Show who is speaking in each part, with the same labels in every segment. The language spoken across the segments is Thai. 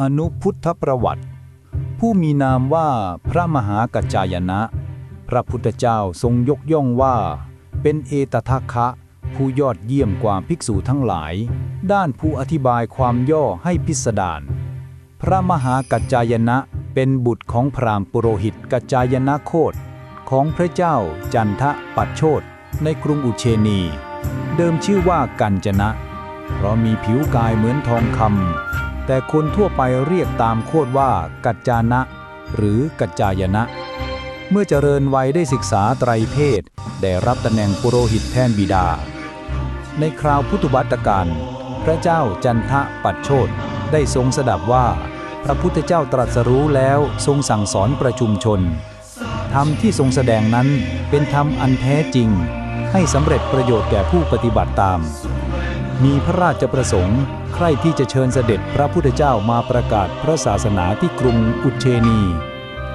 Speaker 1: อนุพุทธประวัติ ผู้มีนามว่าพระมหากัจจายนะ พระพุทธเจ้าทรงยกย่องว่า เป็นเอตทัคคะ ผู้ยอดเยี่ยมกว่าภิกษุทั้งหลาย ด้านผู้อธิบายความย่อให้พิสดารพระมหากัจจายนะเป็นบุตรของพราหมณ์ปุโรหิตกัจจายนะโคดของพระเจ้าจันทะปัดโชตในกรุงอุเชนี เดิมชื่อว่ากัญจนะ เพราะมีผิวกายเหมือนทองคำ แต่คนทั่วไปเรียกตามโคดว่า กัจจานะ หรือกัจจายนะ เมื่อเจริญวัยได้ศึกษาไตรเพศ ได้รับตำแหน่งปุโรหิตแทนบิดา ในคราวพุทธวัตการพระเจ้าจันทะปัดโชตได้ทรงสดับว่า พระพุทธเจ้าตรัสรู้แล้วทรงสั่งสอนประชุมชนธรรมที่ทรงแสดงนั้นเป็นธรรมอันแท้จริง ให้สำเร็จประโยชน์แก่ผู้ปฏิบัติตาม มีพระราชประสงค์ คร่ที่จะเชิญเสด็จพระพุทธเจ้ามาประกาศพระศาสนาที่กรุงอุเชนี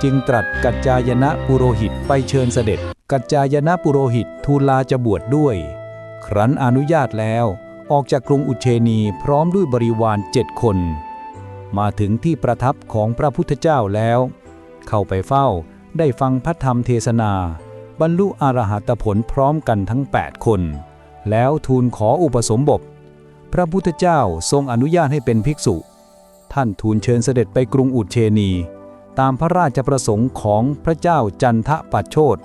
Speaker 1: จึงตรัสกัจจายนะปุโรหิตไปเชิญเสด็จ กัจจายนะปุโรหิตทูลลาจะบวชดด้วย ครั้นอนุญาตแล้วออกจากกรุงอุเชนีพร้อมด้วยบริวารเจ็ดคน มาถึงที่ประทับของพระพุทธเจ้าแล้ว เข้าไปเฝ้าได้ฟังพระธรรมเทศนา บรรลุอรหัตผลพร้อมกันทั้ง 8 คน แล้วทูลขออุปสมบท พระพุทธเจ้าทรงอนุญาตให้เป็นภิกษุ ท่านทูลเชิญเสด็จไปกรุงอุเชนี ตามพระราชประสงค์ของพระเจ้าจันทะปัจโชต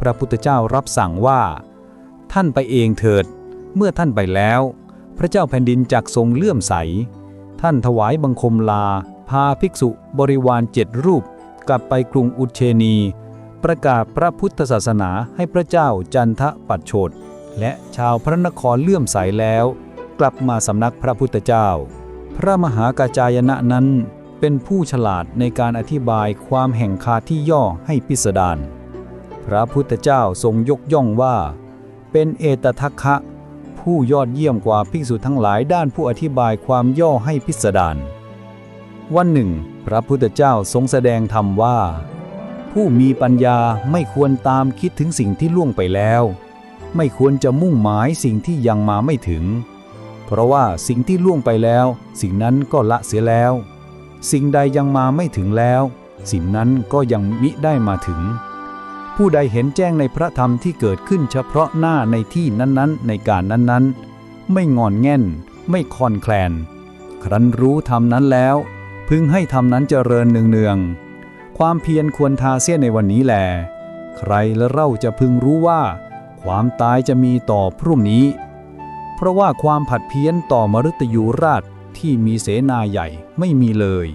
Speaker 1: พระพุทธเจ้ารับสั่งว่า ท่านไปเองเถิด เมื่อท่านไปแล้ว พระเจ้าแผ่นดินจักทรงเลื่อมใส ท่านถวายบังคมลา พาภิกษุบริวารเจ็ดรูป กลับไปกรุงอุเชนี ประกาศพระพุทธศาสนาให้พระเจ้าจันทะปัจโชตและชาวพระนครเลื่อมใสแล้ว กลับมาสำนักพระพุทธเจ้า พระมหากาจายนะนั้นเป็นผู้ฉลาดในการอธิบายความแห่งคาที่ย่อให้พิสดาร พระพุทธเจ้าทรงยกย่องว่า เป็นเอตทัคคะ ผู้ยอดเยี่ยมกว่าภิกษุทั้งหลายด้านผู้อธิบายความย่อให้พิสดารวันหนึ่ง พระพุทธเจ้าทรงแสดงธรรมว่า ผู้มีปัญญาไม่ควรตามคิดถึงสิ่งที่ล่วงไปแล้ว ไม่ควรจะมุ่งหมายสิ่งที่ยังมาไม่ถึง เพราะว่าสิ่งที่ล่วงไปแล้ว สิ่งนั้นก็ละเสียแล้ว สิ่งใดยังมาไม่ถึงแล้ว สิ่งนั้นก็ยังมิได้มาถึง ผู้ใดเห็นแจ้งในพระธรรมที่เกิดขึ้นเฉพาะหน้าในที่นั้นๆ ในการนั้นๆ ไม่งอนแง่น ไม่คลอนแคลน ครั้นรู้ธรรมนั้นแล้ว พึงให้ธรรมนั้นเจริญเนืองๆความเพียรควรทาเสียในวันนี้แหลใครและเราจะพึงรู้ว่า ความตายจะมีต่อพรุ่งนี้ เพราะว่าความผัดเพี้ยนต่อมฤตยูราชที่มีเสนาใหญ่ไม่มีเลย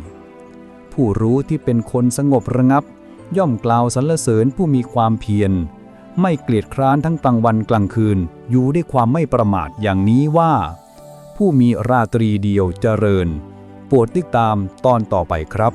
Speaker 1: ผู้รู้ที่เป็นคนสงบระงับ ย่อมกล่าวสรรเสริญผู้มีความเพียร ไม่เกลียดคร้านทั้งกลางวันกลางคืน อยู่ด้วยความไม่ประมาทอย่างนี้ว่า ผู้มีราตรีเดียวเจริญ โปรดติดตามตอนต่อไปครับ